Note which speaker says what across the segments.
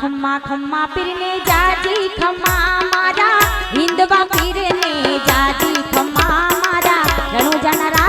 Speaker 1: ખમ્મા ખમ્મા પીરને જાજી ખમ્મા મારા હિંદવા પીરને જાજી ખમ્મા મારા રણુ જનરાયને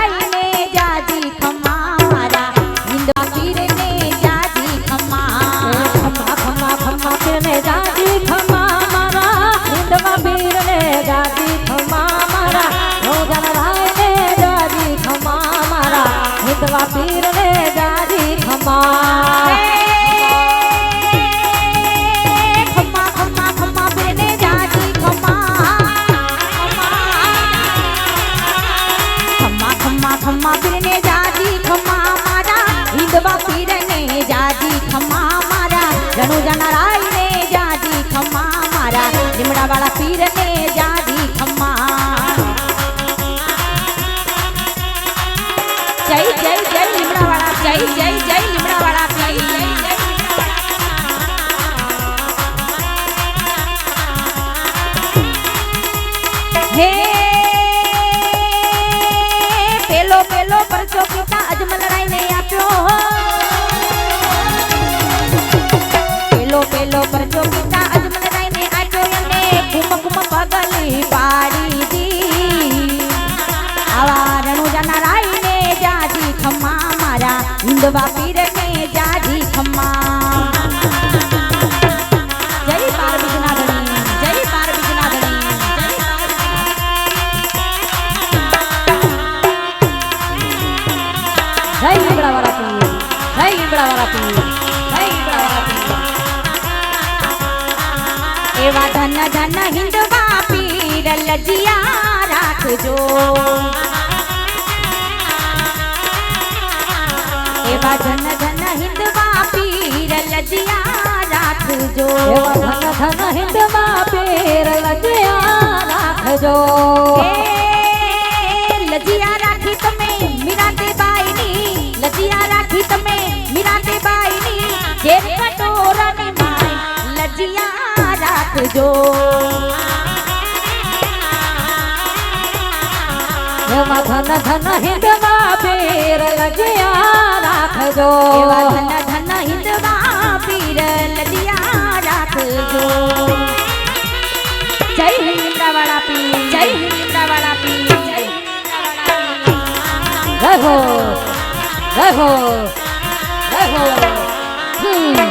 Speaker 1: મારા પીર પીરને જાજી ખમ્મા. જય પાર બીજના ધણી જય એવા ધન ધન હિંદવા પીર લજિયા રાખજો. એવા ધન ધન હિંદવા પીર લજિયા રાખજો
Speaker 2: એવા ધન ધન હિંદમાં પીર લજ્યા રાખજો
Speaker 1: એ લજિયા રાખી તમે મીરાતે બાઈની લજિયા રાખી તમે મીરાતે બાઈની જે કટોરાની માય લજિયા રાખજો
Speaker 2: એવા ધન ધન હિંદમાં પીર લજ્યા રાખજો.
Speaker 1: ધન ધન હિંદવા પીર લજિયા રાખજો. જય હિંદવાળા પી જય હિંદવાળા પી જય
Speaker 2: જય હો જય હો જય હમ હમ.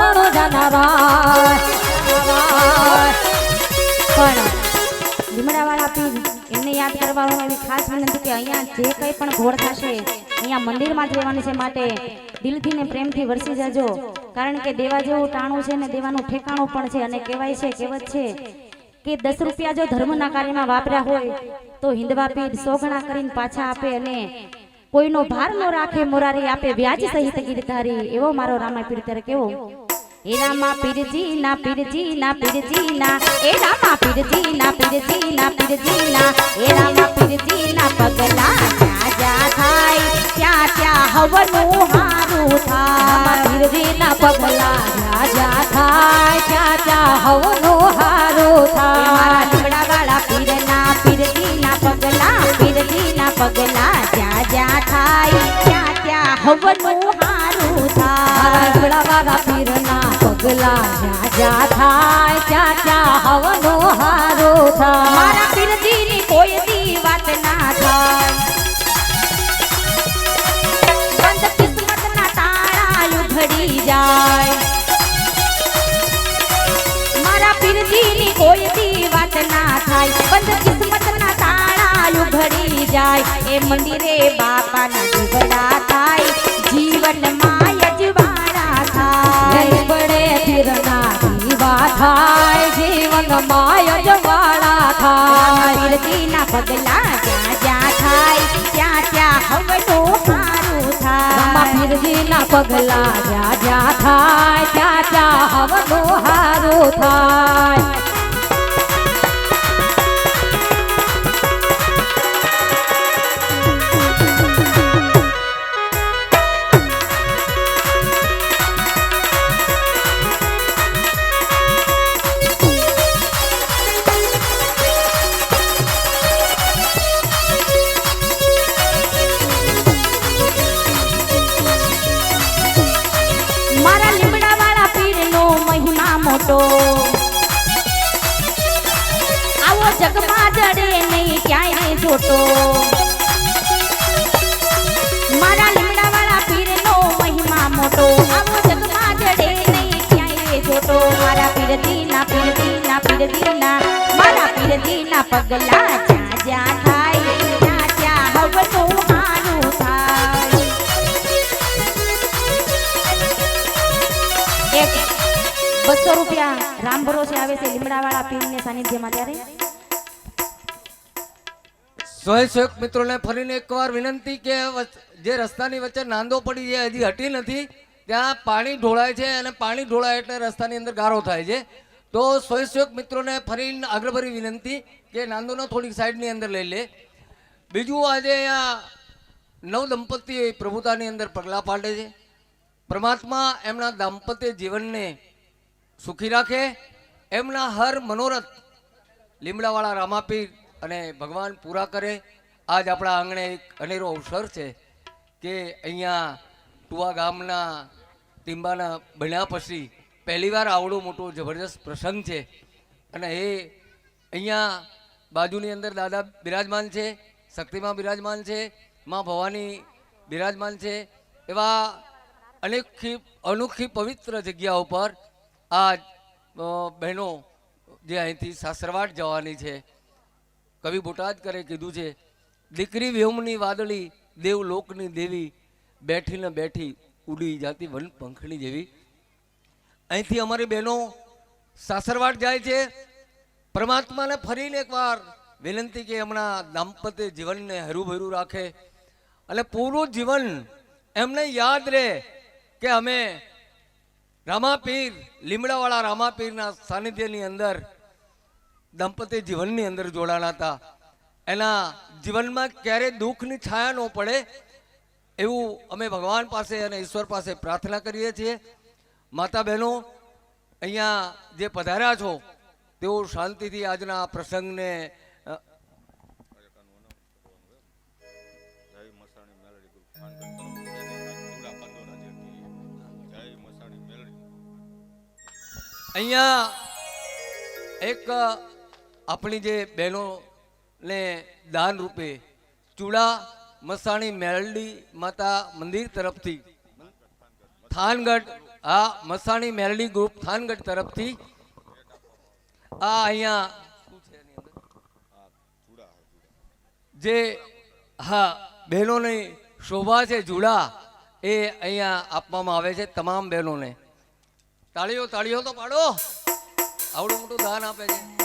Speaker 1: પીર એમને યાદ કરવાનું એવી ખાસ વિનંતી કે અહીંયા જે કંઈ પણ ઘોડ થશે અહીંયા મંદિરમાં જ રહેવાની છે માટે દિલથી ને પ્રેમથી વરસી જજો. કારણ કે દેવા જેવું ટાણું છે ને દેવાનું ઠેકાણું પણ છે અને કહેવાય છે, કહેવત છે કે દસ રૂપિયા જો ધર્મના કાર્યમાં વાપર્યા હોય, તો હિંદવા પીર સો ગણા કરીને પાછા આપે અને કોઈનો ભાર ન રાખે, મોરારી આપે, વ્યાજ સહિત ગીરધારી એવો મારો રામાય પીર ત્યારે કેવો? એ રામા પીરજી ના પીરજી ના પીરજી ના એ રામા પીરજી ના પીરજી ના પીરજી ના એ રામા પીરજી ના પગલા જ્યાં થાય, ત્યાં ત્યાં હવનું હારું થાય.
Speaker 2: પીરજીના પગલા જ્યાં થાય, ત્યાં ત્યાં હવનું હારું
Speaker 1: થાય. મારા લીમડા વાળા પીરના, પીરજીના પગલા પીરજીના પગલા જ્યાં જ્યાં થાય, ત્યાં ત્યાં હવનું હારું થાય.
Speaker 2: લીમડાવાળા પીરના પગલા જ્યાં થાય ચાચા હવનો હારો થાય.
Speaker 1: મારા પીરજીની કોઈ દી વાત ના થાય. બંધ કિસ્મતના તારા ઉઘડી જાય. મારા પીરજીની કોઈ દી વાત ના થાય. બંધ કિસ્મતના તારા ઉઘડી જાય. એ મંદિરે બાપાના જીવડા થાય. જીવનમાં પગલા જ્યાં જ્યાં થાય ત્યાં ત્યાં હવનું
Speaker 2: હારું થાય.
Speaker 1: જગમાં જડે નહીં ક્યાંય જોટો મારા લીમડા વાળા પીરનો મહિમા મોટો. આવો જગમાં જડે નહીં ક્યાંય જોટો મારા પીરજીના પીરજીના પીરજીના, મારા પીરજીના પગલા જ્યાં થાય, ત્યાં ત્યાં તો બસો રૂપિયા રામ ભરોસે આવે છે લીમડાવાળા પીરને સાનિધ્યમાં ત્યારે?
Speaker 3: સ્વયંસેવક મિત્રોને ફરીને એકવાર વિનંતી કે જે રસ્તાની વચ્ચે નાંદો પડી છે, હજી હટી નથી, ત્યાં પાણી ઢોળાય છે અને પાણી ઢોળાય એટલે રસ્તાની અંદર ગારો થાય છે. તો સ્વયંસેવક મિત્રોને ફરીને આગ્રભરી વિનંતી કે નાંદોનો થોડીક સાઈડની અંદર લઈ લે. બીજું આજે આ નવ દંપતી પ્રભુતાની અંદર પગલાં પાડે છે. પરમાત્મા એમના દાંપત્ય જીવનને સુખી રાખે. એમના હર મનોરથ લીમડાવાળા રામાપીર અને ભગવાન પૂરા કરે. આજ આપણા આંગણે એક અનેરો અવસર છે કે અહીંયા ટુવા ગામના ટીંબાના બન્યા પછી પહેલીવાર આવડો મોટો જબરજસ્ત પ્રસંગ છે. અને એ અહીંયા બાજુની અંદર દાદા બિરાજમાન છે, શક્તિમાં બિરાજમાન છે, માં ભવાની બિરાજમાન છે. એવા અનેકથી અનોખી પવિત્ર જગ્યા ઉપર આ બહેનો જે અહીંથી સાસરવાટ જવાની છે. કવિ બોટાદકરે કીધું છે, દીકરી વ્યોમની વાદળી દેવલોકની દેવી બેઠી બેઠી ઉડી જાતી વન પંખણી જેવી. અહીંથી અમારી બહેનો સાસરવાડ જાય છે. પરમાત્માને ફરીને એકવાર વિનંતી કે હમણાં દાંપત્ય જીવનને હરુભરું રાખે. અને પૂરું જીવન એમને યાદ રહે કે અમે રામાપીર, લીમડાવાળા રામાપીરના સાનિધ્યની અંદર દાંપત્ય જીવનની અંદર જોડાણા હતા. એના જીવનમાં ક્યારેય દુઃખની છાયા ન પડે એવું અમે ભગવાન પાસે અને ઈશ્વર પાસે પ્રાર્થના કરીએ છીએ. માતા બહેનો, અહીંયા જે પધાર્યા છો, તેઓ શાંતિથી આજના પ્રસંગને અહીંયા એક આપણી જે બહેનોને દાન રૂપે ચૂડા, મસાણી, મેરડી માતા મંદિર તરફથી, થાનગઢ આ મસાણી, મેરડી ગ્રુપ થાનગઢ તરફથી, આ અહીંયા? જે, હા, બહેનોની શોભા છે જુડા એ અહીંયા આપવામાં આવે છે તમામ બહેનોને તાળીઓ તાળીઓ તો પાડો આવડું મોટું દાન આપે છે